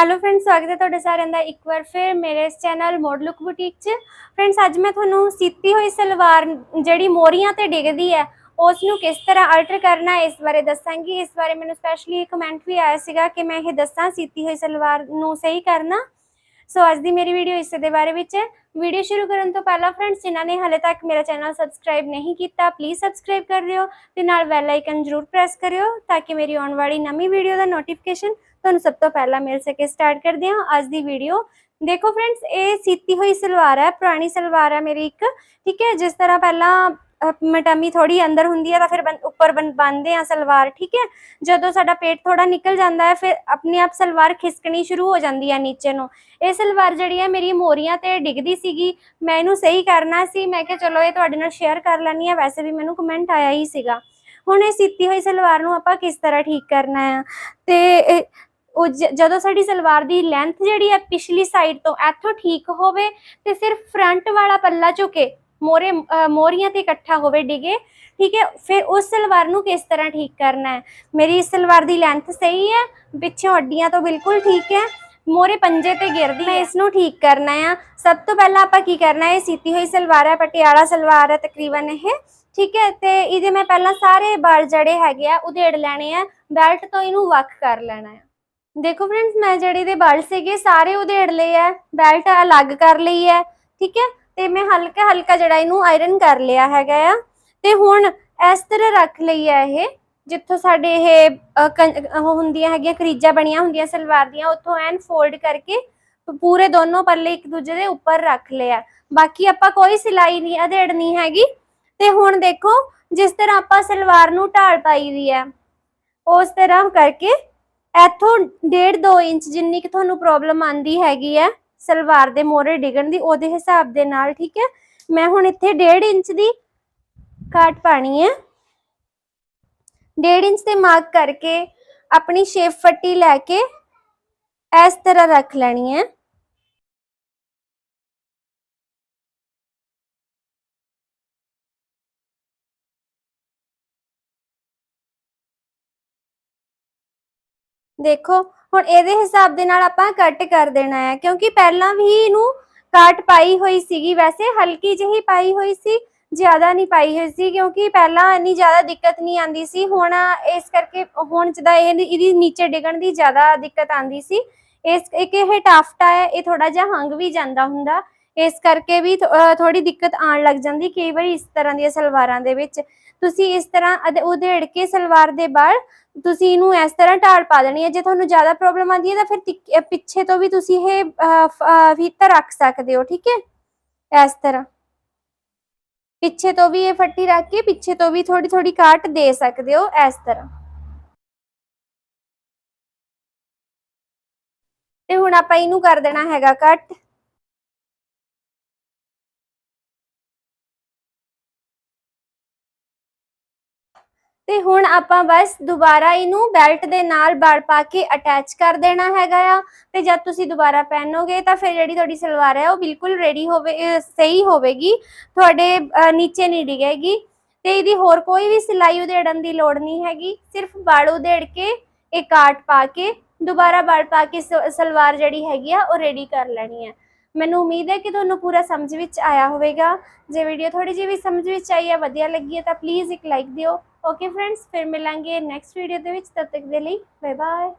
Hello friends ਸਵਾਗਤ ਹੈ ਤੁਹਾਡੇ ਸਾਰਿਆਂ ਦਾ ਇੱਕ ਵਾਰ ਫਿਰ ਮੇਰੇ ਇਸ ਚੈਨਲ ਮੋਡ ਲੁੱਕ ਬੁਟੀਕ 'ਚ। ਫਰੈਂਡਸ ਅੱਜ ਮੈਂ ਤੁਹਾਨੂੰ ਸੀਤੀ ਹੋਈ ਸਲਵਾਰ ਜਿਹੜੀ ਮੋਰੀਆਂ ਤੇ ਡਿੱਗਦੀ ਹੈ ਉਸ ਨੂੰ ਕਿਸ ਤਰ੍ਹਾਂ ਅਲਟਰ ਕਰਨਾ ਇਸ ਬਾਰੇ ਦੱਸਾਂਗੀ। ਇਸ ਬਾਰੇ ਮੈਨੂੰ ਸਪੈਸ਼ਲੀ ਕਮੈਂਟ ਵੀ ਆਇਆ ਸੀਗਾ ਕਿ ਮੈਂ ਇਹ ਦੱਸਾਂ ਸੀਤੀ ਹੋਈ ਸਲਵਾਰ ਨੂੰ ਸਹੀ ਕਰਨਾ। ਸੋ ਅੱਜ ਦੀ ਮੇਰੀ ਵੀਡੀਓ ਇਸ ਦੇ ਬਾਰੇ ਵਿੱਚ ਹੈ। ਵੀਡੀਓ ਸ਼ੁਰੂ ਕਰਨ ਤੋਂ ਪਹਿਲਾਂ ਫਰੈਂਡਸ ਜਿਨ੍ਹਾਂ ਨੇ ਹਾਲੇ ਤੱਕ ਮੇਰਾ ਚੈਨਲ ਸਬਸਕ੍ਰਾਈਬ ਨਹੀਂ ਕੀਤਾ ਪਲੀਜ਼ ਸਬਸਕ੍ਰਾਈਬ ਕਰ ਲਿਓ ਤੇ ਨਾਲ ਬੈਲ ਆਈਕਨ ਜ਼ਰੂਰ ਪ੍ਰੈਸ ਕਰਿਓ ਤਾਂ ਕਿ ਮੇਰੀ ਆਉਣ ਵਾਲੀ ਨਵੀਂ ਵੀਡੀਓ ਦਾ ਨੋਟੀਫਿਕੇਸ਼ਨ ਤੁਹਾਨੂੰ ਸਭ ਤੋਂ ਪਹਿਲਾਂ ਮਿਲ ਸਕੇ ਸਟਾਰਟ ਕਰਦੇ ਹਾਂ ਅੱਜ ਦੀ ਵੀਡੀਓ ਦੇਖੋ ਫਰੈਂਡਸ ਇਹ ਸੀਤੀ ਹੋਈ ਸਲਵਾਰ ਹੈ, ਪੁਰਾਣੀ ਸਲਵਾਰ ਹੈ ਮੇਰੀ ਇੱਕ, ਠੀਕ ਹੈ? ਜਿਸ ਤਰ੍ਹਾਂ ਪਹਿਲਾਂ ਮਟਾਮੀ ਥੋੜੀ ਅੰਦਰ ਹੁੰਦੀ ਹੈ ਤਾਂ ਫਿਰ ਉੱਪਰ ਬੰਨਦੇ ਆ ਸਲਵਾਰ, ਠੀਕ ਹੈ? ਜਦੋਂ ਸਾਡਾ ਪੇਟ ਥੋੜਾ ਨਿਕਲ ਜਾਂਦਾ ਹੈ, ਫਿਰ ਆਪਣੇ ਆਪ ਸਲਵਾਰ ਖਿਸਕਣੀ ਸ਼ੁਰੂ ਹੋ ਜਾਂਦੀ ਹੈ ਨੀਚੇ ਨੂੰ। ਇਹ ਸਲਵਾਰ ਜਿਹੜੀ ਹੈ ਮੇਰੀ ਮੋਰੀਆਂ ਤੇ ਡਿੱਗਦੀ ਸੀਗੀ, ਮੈਂ ਇਹਨੂੰ ਸਹੀ ਕਰਨਾ ਸੀ, ਮੈਂ ਕਿਹਾ ਚਲੋ ਇਹ ਤੁਹਾਡੇ ਨਾਲ ਸ਼ੇਅਰ ਕਰ ਲੈਣੀ ਆ ਵੈਸੇ ਵੀ ਮੈਨੂੰ ਕਮੈਂਟ ਆਇਆ ਹੀ ਸੀਗਾ। ਹੁਣ ਇਹ ਸੀਤੀ ਹੋਈ ਸਲਵਾਰ ਨੂੰ ਆਪਾਂ ਕਿਸ ਤਰ੍ਹਾਂ ਠੀਕ ਕਰਨਾ ਹੈ? ਤੇ ਉਹ ਜਦੋਂ ਸਾਡੀ ਸਲਵਾਰ ਦੀ ਲੈਂਥ ਜਿਹੜੀ ਹੈ ਪਿਛਲੀ ਸਾਈਡ ਤੋਂ ਇੱਥੋਂ ਠੀਕ ਹੋਵੇ ਤੇ ਸਿਰਫ ਫਰੰਟ ਵਾਲਾ ਪੱਲਾ ਝੁਕੇ, ਮੋਰੇ ਅਹ ਮੋਰੀਆਂ ਤੇ ਇਕੱਠਾ ਹੋਵੇ ਡਿਗੇ, ਠੀਕ ਹੈ, ਫਿਰ ਉਸ ਸਲਵਾਰ ਨੂੰ ਕਿਸ ਤਰ੍ਹਾਂ ਠੀਕ ਕਰਨਾ ਹੈ? ਮੇਰੀ ਇਸ ਸਲਵਾਰ ਦੀ ਲੈਂਥ ਸਹੀ ਹੈ? ਪਿੱਛੋਂ ਅੱਡੀਆਂ ਤੋਂ ਬਿਲਕੁਲ ਠੀਕ ਹੈ? ਮੋਰੇ ਪੰਜੇ ਤੇ ਗਿਰਦੀ ਹੈ, ਇਸ ਨੂੰ ਠੀਕ ਕਰਨਾ ਆ ਸਭ ਤੋਂ ਪਹਿਲਾਂ ਆਪਾਂ ਕੀ ਕਰਨਾ ਹੈ? ਇਹ ਸੀਤੀ ਹੋਈ ਸਲਵਾਰ ਹੈ, ਪਟਿਆਲਾ ਸਲਵਾਰ ਹੈ ਤਕਰੀਬਨ ਇਹ, ਠੀਕ ਹੈ, ਤੇ ਇਹਦੇ ਮੈਂ ਪਹਿਲਾਂ ਸਾਰੇ ਬਾਲ ਜੜੇ ਹੈਗੇ ਆ, ਉਧੇੜ ਲੈਣੇ ਆ, ਬੈਲਟ ਤੋਂ ਇਹਨੂੰ ਵੱਖ ਕਰ ਲੈਣਾ ਆ ਦੇਖੋ ਫਰੈਂਡਸ ਮੈਂ ਜਿਹੜੇ ਦੇ ਵਾਲ ਸੀਗੇ ਸਾਰੇ ਉਧੇੜ ਲਏ ਆ। ਬੈਲਟ ਅਲੱਗ ਕਰ ਲਈ ਹੈ ਠੀਕ ਹੈ ਤੇ ਮੈਂ ਹਲਕਾ ਹਲਕਾ ਜਿਹੜਾ ਇਹਨੂੰ ਆਇਰਨ ਕਰ ਲਿਆ ਹੈਗਾ ਆ। ਤੇ ਹੁਣ ਇਸ ਤਰ੍ਹਾਂ ਰੱਖ ਲਈ ਹੈ ਇਹ ਜਿੱਥੋਂ ਸਾਡੇ ਇਹ ਅ, ਉਹ ਹੁੰਦੀਆਂ ਹੈਗੀਆਂ ਕਰੀਜਾਂ ਬਣੀਆਂ ਹੁੰਦੀਆਂ ਸਲਵਾਰ ਦੀਆਂ ਉੱਥੋਂ ਐਨ ਫੋਲਡ ਕਰਕੇ ਪੂਰੇ ਦੋਨੋਂ ਪੱਲੇ ਇੱਕ ਦੂਜੇ ਦੇ ਉੱਪਰ ਰੱਖ ਲਿਆ। ਬਾਕੀ ਆਪਾਂ ਕੋਈ ਸਿਲਾਈ ਨਹੀਂ ਅਧੇੜਨੀ ਹੈਗੀ। ਤੇ ਹੁਣ ਦੇਖੋ ਜਿਸ ਤਰ੍ਹਾਂ ਆਪਾਂ ਸਲਵਾਰ ਨੂੰ ਢਾਲ ਪਾਈ ਦੀ ਹੈ ਉਸ ਤਰ੍ਹਾਂ ਕਰਕੇ ਇੱਥੋਂ 1.5 2 ਇੰਚ ਜਿੰਨੀ ਕਿ ਤੁਹਾਨੂੰ ਪ੍ਰੋਬਲਮ ਆਂਦੀ ਹੈਗੀ ਹੈ ਸਲਵਾਰ ਦੇ ਮੋਰੇ ਡਿਗਣ ਦੀ, ਉਹਦੇ ਹਿਸਾਬ ਦੇ ਨਾਲ, ਠੀਕ ਹੈ ਮੈਂ ਹੁਣ ਇੱਥੇ 1.5 ਇੰਚ ਦੀ ਕਾਟ ਪਾਣੀ ਹੈ 1.5 ਇੰਚ ਤੇ ਮਾਰਕ ਕਰਕੇ ਆਪਣੀ ਸ਼ੇਪ ਫੱਟੀ ਲੈ ਕੇ ਇਸ ਤਰ੍ਹਾਂ ਰੱਖ ਲੈਣੀ ਹੈ ਦੇਖੋ, ਹੁਣ ਇਹਦੇ ਹਿਸਾਬ ਦੇ ਨਾਲ ਆਪਾਂ ਕੱਟ ਕਰ ਦੇਣਾ ਹੈ, ਕਿਉਂਕਿ ਪਹਿਲਾਂ ਵੀ ਇਹਨੂੰ ਕਾਟ ਪਾਈ ਹੋਈ ਸੀਗੀ, ਵੈਸੇ ਹਲਕੀ ਜਿਹੀ ਪਾਈ ਹੋਈ ਸੀ, ਜ਼ਿਆਦਾ ਨਹੀਂ ਪਾਈ ਹੋਈ ਸੀ, ਕਿਉਂਕਿ ਪਹਿਲਾਂ ਇੰਨੀ ਜ਼ਿਆਦਾ ਦਿੱਕਤ ਨਹੀਂ ਆਂਦੀ ਸੀ, ਹੁਣ ਇਸ ਕਰਕੇ ਹੁਣ ਜਿਹਦਾ ਇਹ ਇਹਦੀ ਨੀਚੇ ਡਿੱਗਣ ਦੀ ਜ਼ਿਆਦਾ ਦਿੱਕਤ ਆਂਦੀ ਸੀ, ਇਸ, ਇੱਕ ਇਹ ਟਾਫਟਾ ਹੈ ਇਹ ਥੋੜਾ ਜਿਹਾ ਹੰਗ ਵੀ ਜਾਂਦਾ ਹੁੰਦਾ ਇਸ ਕਰਕੇ ਵੀ ਥੋੜੀ ਦਿੱਕਤ ਆਣ ਲੱਗ ਜਾਂਦੀ ਕਈ ਵਾਰੀ ਇਸ ਤਰ੍ਹਾਂ ਦੀਆਂ ਸਲਵਾਰਾਂ ਦੇ ਵਿੱਚ। ਤੁਸੀਂ ਇਸ ਤਰ੍ਹਾਂ ਅਧ- ਉਧੇੜ ਕੇ ਸਲਵਾਰ ਦੇ ਬਾਹਰ ਤੁਸੀਂ ਇਹਨੂੰ ਇਸ ਤਰ੍ਹਾਂ ਢਾਲ ਪਾ ਦੇਣੀ ਹੈ। ਜੇ ਤੁਹਾਨੂੰ ਜ਼ਿਆਦਾ ਪ੍ਰੋਬਲਮ ਆਂਦੀ ਹੈ ਤਾਂ ਫਿਰ ਪਿੱਛੇ ਤੋਂ ਵੀ ਤੁਸੀਂ ਇਹ ਫੀਤਾ ਰੱਖ ਸਕਦੇ ਹੋ, ਠੀਕ ਹੈ? ਇਸ ਤਰ੍ਹਾਂ। ਪਿੱਛੇ ਤੋਂ ਵੀ ਇਹ ਫੱਟੀ ਰੱਖ ਕੇ ਪਿੱਛੇ ਤੋਂ ਵੀ ਥੋੜੀ ਥੋੜੀ ਕਾਟ ਦੇ ਸਕਦੇ ਹੋ, ਇਸ ਤਰ੍ਹਾਂ। ਤੇ ਹੁਣ ਆਪਾਂ ਇਹਨੂੰ ਕਰ ਦੇਣਾ ਹੈਗਾ ਕੱਟ। ਤੇ ਹੁਣ ਆਪਾਂ ਬਸ ਦੁਬਾਰਾ ਇਹਨੂੰ ਬੈਲਟ ਦੇ ਨਾਲ ਬੜ ਪਾ ਕੇ ਅਟੈਚ ਕਰ ਦੇਣਾ ਹੈਗਾ ਆ। ਤੇ ਜਦ ਤੁਸੀਂ ਦੁਬਾਰਾ ਪਹਿਨੋਗੇ ਤਾਂ ਫਿਰ ਜਿਹੜੀ ਤੁਹਾਡੀ ਸਲਵਾਰ ਹੈ ਉਹ ਬਿਲਕੁਲ ਰੈਡੀ ਹੋਵੇ ਸਹੀ ਹੋਵੇਗੀ। ਤੁਹਾਡੇ ਨੀਚੇ ਨਹੀਂ ਡਿੱਗੇਗੀ। ਤੇ ਇਹਦੀ ਹੋਰ ਕੋਈ ਵੀ ਸਿਲਾਈ ਉਧੇੜਨ ਦੀ ਲੋੜ ਨਹੀਂ ਹੈਗੀ। ਸਿਰਫ ਬਾਲ ਉਧੇੜ ਕੇ, ਇਹ ਕਾਟ ਪਾ ਕੇ, ਦੁਬਾਰਾ ਬਾਲ ਪਾ ਕੇ ਸ- ਸਲਵਾਰ ਜਿਹੜੀ ਹੈਗੀ ਆ ਉਹ ਰੈਡੀ ਕਰ ਲੈਣੀ ਹੈ। ਮੈਨੂੰ ਉਮੀਦ ਹੈ ਕਿ ਤੁਹਾਨੂੰ ਪੂਰਾ ਸਮਝ ਵਿੱਚ ਆਇਆ ਹੋਵੇਗਾ। ਜੇ ਵੀਡੀਓ ਥੋੜੀ ਜਿਹੀ ਵੀ ਸਮਝ ਵਿੱਚ ਆਈ ਹੈ ਵਧੀਆ ਲੱਗੀ ਹੈ ਤਾਂ ਪਲੀਜ਼ ਇੱਕ ਲਾਈਕ ਦਿਓ। ਓਕੇ ਫਰੈਂਡਸ ਫਿਰ ਮਿਲਾਂਗੇ ਨੈਕਸਟ ਵੀਡੀਓ ਦੇ ਵਿੱਚ। ਤਦ ਤੱਕ ਦੇ ਲਈ ਬਾਏ ਬਾਏ